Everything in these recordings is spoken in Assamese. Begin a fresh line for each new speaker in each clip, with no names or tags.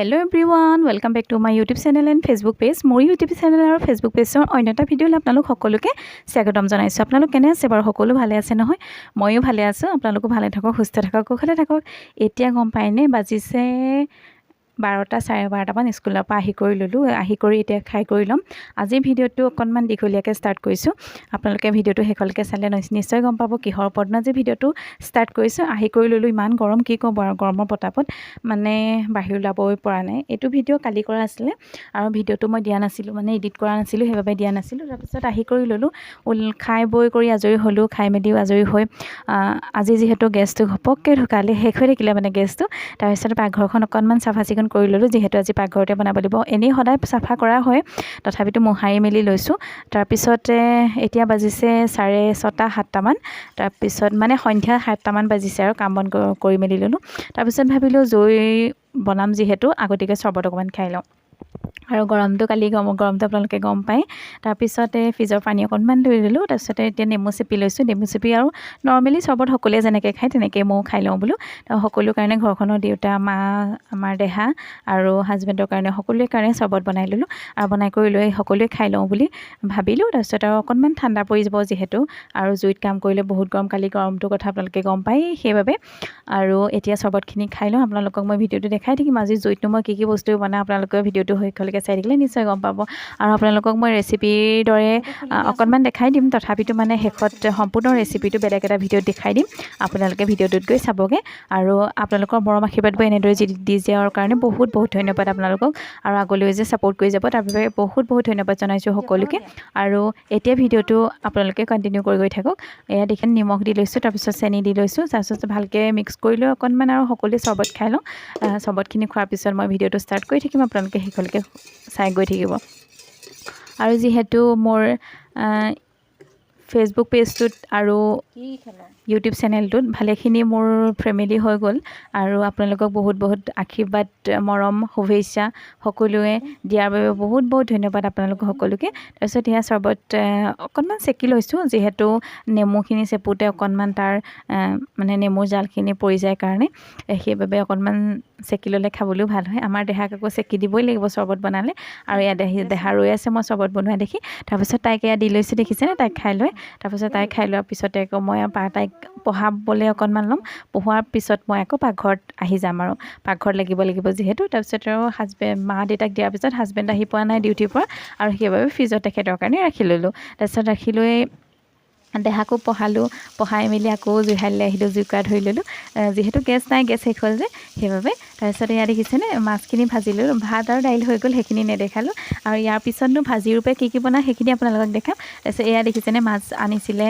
Hello' every one welcome back to my YouTube channel and Facebook page মোৰ ইউটিউব চেনেল আৰু ফেচবুক পেজৰ অন্য এটা ভিডিঅ'লৈ আপোনালোক সকলোকে স্বাগতম জনাইছোঁ। আপোনালোক কেনে আছে বাৰু? সকলো ভালে আছে নহয়? ময়ো ভালে আছোঁ। আপোনালোকো ভালে থাকক সুস্থ থাকক কুশলে থাকক। এতিয়া গম পায়নে বাজিছে বাৰটা চাৰে বাৰটামান স্কুলৰ পৰা আহি কৰি ল'লোঁ আহি কৰি এতিয়া খাই কৰি ল'ম। আজিৰ ভিডিঅ'টো অকণমান দীঘলীয়াকৈ ষ্টাৰ্ট কৰিছোঁ। আপোনালোকে ভিডিঅ'টো শেষলৈকে চালে নিশ্চয় গম পাব কিহৰ ওপৰত আজি ভিডিঅ'টো ষ্টাৰ্ট কৰিছোঁ। আহি কৰি ল'লোঁ ইমান গৰম কি ক'ব আৰু গৰমৰ পতাপত মানে বাহিৰ ওলাবই পৰা নাই। এইটো ভিডিঅ' কালি কৰা আছিলে আৰু ভিডিঅ'টো মই দিয়া নাছিলোঁ মানে এডিট কৰা নাছিলোঁ সেইবাবে দিয়া নাছিলোঁ। তাৰপিছত আহি কৰি ল'লোঁ খাই বৈ কৰি আজৰি হ'লোঁ খাই মেলিও আজৰি হৈ আজি যিহেতু গেছটো ঘপককৈ ঢুকালে শেষ হৈ থাকিলে মানে গেছটো। তাৰপিছত পাকঘৰখন অকণমান চাফা চিকুণ কৰি ল'লোঁ যিহেতু আজি পাকঘৰতে বনাব লাগিব। এনেই সদায় চাফা কৰা হয় তথাপিতো মোহাৰি মেলি লৈছোঁ। তাৰপিছতে এতিয়া বাজিছে চাৰে ছটা সাতটামান। তাৰপিছত মানে সন্ধ্যা সাতটামান বাজিছে আৰু কাম বন কৰি মেলি ল'লোঁ। তাৰপিছত ভাবিলোঁ জৈ বনাম যিহেতু আগতীয়াকৈ চৰ্বত অকণমান খাই লওঁ। আৰু গৰমটো কালি গম গৰমটো আপোনালোকে গম পায়। তাৰপিছতে ফ্ৰিজৰ পানী অকণমান লৈ ল'লোঁ তাৰপিছতে এতিয়া নেমু চেপি লৈছোঁ। নেমু চেপি আৰু নৰ্মেলি চৰ্বত সকলোৱে যেনেকৈ খায় তেনেকৈ ময়ো খাই লওঁ বোলো। সকলো কাৰণে ঘৰখনৰ দেউতা মা আমাৰ দেহা আৰু হাজবেণ্ডৰ কাৰণে সকলোৱে কাৰণে চৰ্বত বনাই ল'লোঁ। আৰু বনাই কৰি লৈ সকলোৱে খাই লওঁ বুলি ভাবিলোঁ। তাৰপিছত আৰু অকণমান ঠাণ্ডা পৰি যাব যিহেতু। আৰু জুইত কাম কৰিলে বহুত গৰম। কালি গৰমটোৰ কথা আপোনালোকে গম পায় সেইবাবে। আৰু এতিয়া চৰ্বতখিনি খাই লওঁ। আপোনালোকক মই ভিডিঅ'টো দেখাই থাকিম। আজি জুইতনো মই কি কি বস্তু বনাওঁ আপোনালোকে ভিডিঅ'টো শেষলৈকে চাই থাকিলে নিশ্চয় গম পাব। আৰু আপোনালোকক মই ৰেচিপিৰ দৰে অকণমান দেখাই দিম। তথাপিতো মানে শেষত সম্পূৰ্ণ ৰেচিপিটো বেলেগ এটা ভিডিঅ'ত দেখাই দিম। আপোনালোকে ভিডিঅ'টোত গৈ চাবগৈ। আৰু আপোনালোকৰ মৰম আশীৰ্বাদবোৰ এনেদৰে যি দি যোৱাৰ কাৰণে বহুত বহুত ধন্যবাদ আপোনালোকক। আৰু আগলৈ যে ছাপোৰ্ট কৰি যাব তাৰ বাবে বহুত বহুত ধন্যবাদ জনাইছোঁ সকলোকে। আৰু এতিয়া ভিডিঅ'টো আপোনালোকে কণ্টিনিউ কৰি গৈ থাকক। এয়া দেখি নিমখ দি লৈছোঁ তাৰপিছত চেনি দি লৈছোঁ। তাৰপিছত ভালকৈ মিক্স কৰি লৈ অকণমান আৰু সকলোৱে চৰ্বত খাই লওঁ। চৰ্বতখিনি খোৱাৰ পিছত মই ভিডিঅ'টো ষ্টাৰ্ট কৰি থাকিম। আপোনালোকে শেষলৈকে চাই গৈ থাকিব। আৰু যিহেতু মোৰ ফেচবুক পেজটোত আৰু ইউটিউব চেনেলটোত ভালেখিনি মোৰ ফেমিলি হৈ গ'ল আৰু আপোনালোকক বহুত বহুত আশীৰ্বাদ মৰম শুভেচ্ছা সকলোৱে দিয়াৰ বাবে বহুত বহুত ধন্যবাদ আপোনালোক সকলোকে। তাৰপিছত এয়া চৰ্বত অকণমান চেকি লৈছোঁ যিহেতু নেমুখিনি চেপোতে অকণমান তাৰ মানে নেমুৰ জালখিনি পৰি যায় কাৰণে সেইবাবে অকণমান চেকি ল'লে খাবলৈও ভাল হয়। আমাৰ দেহাক আকৌ চেকি দিবই লাগিব চৰ্বত বনালে। আৰু দেহী দেহা ৰৈ আছে মই চৰ্বত বনোৱা দেখি। তাৰপিছত তাইক এয়া দি লৈছোঁ দেখিছেনে? তাইক খাই লৈ। তাৰপিছত তাই খাই লোৱাৰ পিছতে আকৌ মই তাইক পঢ়াবলৈ অকণমান ল'ম। পঢ়োৱাৰ পিছত মই আকৌ পাকঘৰত আহি যাম আৰু। পাকঘৰত লাগিব লাগিব যিহেতু তাৰপিছত আৰু হাজবেণ্ড মা দেউতাক দিয়াৰ পিছত হাজবেণ্ড আহি পোৱা নাই ডিউটিৰ পৰা। আৰু সেইবাবে ফ্ৰিজত তেখেতৰ কাৰণে ৰাখি ল'লোঁ। তাৰপিছত ৰাখি লৈ দেহাকো পঢ়ালোঁ পঢ়াই মেলি আকৌ জুইহাললৈ আহিলোঁ জুইকুৰা ধৰি ল'লোঁ। যিহেতু গেছ নাই, গেছ শেষ হ'ল যে, সেইবাবে তাৰপিছত এয়া দেখিছেনে মাছখিনি ভাজিলোঁ ভাত আৰু দাইল হৈ গ'ল, সেইখিনি নেদেখালোঁ। আৰু ইয়াৰ পিছতনো ভাজি ৰূপে কি কি বনাওঁ সেইখিনি আপোনালোকক দেখাম। তাৰপিছত এয়া দেখিছেনে মাছ আনিছিলে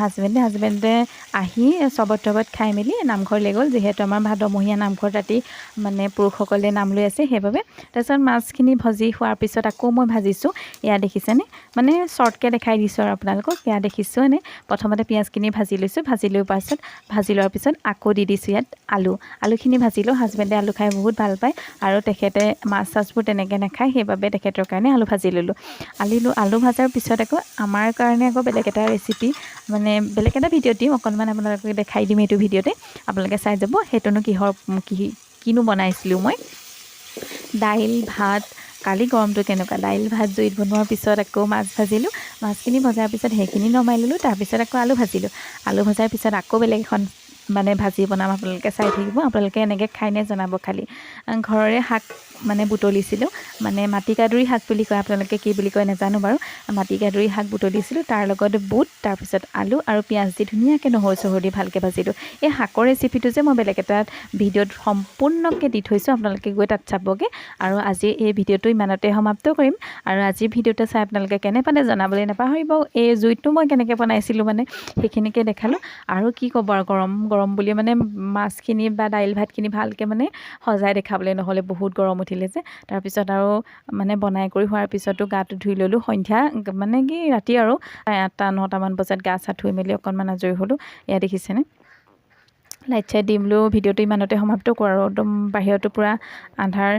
হাজবেণ্ডে হাজবেণ্ডে আহি চবত তবত খাই মেলি নামঘৰলৈ গ'ল। যিহেতু আমাৰ ভাদমহীয়া নামঘৰ ৰাতি মানে পুৰুষসকলে নাম লৈ আছে, সেইবাবে তাৰপিছত মাছখিনি ভাজি হোৱাৰ পিছত আকৌ মই ভাজিছোঁ। এয়া দেখিছেনে মানে শ্বৰ্টকৈ দেখাই দিছোঁ আৰু আপোনালোকক। এয়া দেখিছোঁ এনে প্ৰথমতে পিঁয়াজখিনি ভাজি লৈছোঁ। ভাজি লোৱাৰ পাছত ভাজি লোৱাৰ পিছত আকৌ দি দিছোঁ ইয়াত আলু। আলুখিনি ভাজিলোঁ হাজবেণ্ডে আলু খাই বহুত ভাল পায় আৰু তেখেতে মাছ চাছবোৰ তেনেকৈ নাখায় সেইবাবে তেখেতৰ কাৰণে আলু ভাজি ল'লোঁ। আলু আলু ভজাৰ পিছত আকৌ আমাৰ কাৰণে আকৌ বেলেগ এটা ৰেচিপি মানে বেলেগ এটা ভিডিঅ' দিম অকণমান আপোনালোকে দেখাই দিম এইটো ভিডিঅ'তে। আপোনালোকে চাই যাব সেইটোনো কিহৰ কি কিনো বনাইছিলোঁ মই। দাইল ভাত কালি গৰমটো কেনেকুৱা? দাইল ভাত জুইত বনোৱাৰ পিছত আকৌ মাছ ভাজিলোঁ। মাছখিনি ভজাৰ পিছত সেইখিনি নমাই ল'লোঁ, তাৰপিছত আকৌ আলু ভাজিলোঁ। আলু ভজাৰ পিছত আকৌ বেলেগ এখন মানে ভাজি বনাম আপোনালোকে চাই থাকিব। আপোনালোকে এনেকৈ খাইনে জনাব খালি। ঘৰৰে শাক মানে বুটলিছিলোঁ। মানে মাটিকাদুৰী শাক বুলি কয় আপোনালোকে কি বুলি কয় নাজানো বাৰু। মাটিকাদুৰী শাক বুটলিছিলোঁ তাৰ লগত বুট তাৰপিছত আলু আৰু পিঁয়াজ দি ধুনীয়াকৈ নহৰু চহৰু দি ভালকৈ ভাজিলোঁ। এই শাকৰ ৰেচিপিটো যে মই বেলেগ এটা ভিডিঅ'ত সম্পূৰ্ণকৈ দি থৈছোঁ আপোনালোকে গৈ তাত চাবগৈ। আৰু আজি এই ভিডিঅ'টো ইমানতে সমাপ্ত কৰিম। আৰু আজিৰ ভিডিঅ'টো চাই আপোনালোকে কেনে পালে জনাবলৈ নাপাহৰিব। এই জুইটো মই কেনেকৈ বনাইছিলোঁ মানে সেইখিনিকে দেখালোঁ। আৰু কি ক'ব আৰু গৰম গৰম বুলি মানে মাছখিনি বা দাইল ভাতখিনি ভালকৈ মানে সজাই দেখাবলৈ নহ'লে বহুত গৰম উঠিলে যে। তাৰপিছত আৰু মানে বনাই কৰি হোৱাৰ পিছতো গাটো ধুই ল'লোঁ। সন্ধ্যা মানে কি ৰাতি আৰু আঠটা নটামান বজাত গা চা ধুই মেলি অকণমান আজৰি হ'লোঁ। এয়া দেখিছেনে? লাইট চাইট দিম বোলো ভিডিঅ'টো ইমানতে সমাপ্ত কৰোঁ আৰু একদম বাহিৰতো পূৰা আন্ধাৰ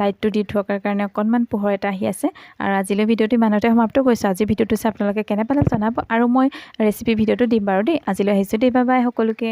লাইটটো দি থকাৰ কাৰণে অকণমান পোহৰ এটা আহি আছে। আৰু আজিলৈ ভিডিঅ'টো ইমানতে সমাপ্ত কৰিছোঁ। আজি ভিডিঅ'টো চাই আপোনালোকে কেনে পালে জনাব। আৰু মই ৰেচিপি ভিডিঅ'টো দিম বাৰু দেই। আজিলৈ আহিছোঁ দেই। বাই বাই সকলোকে।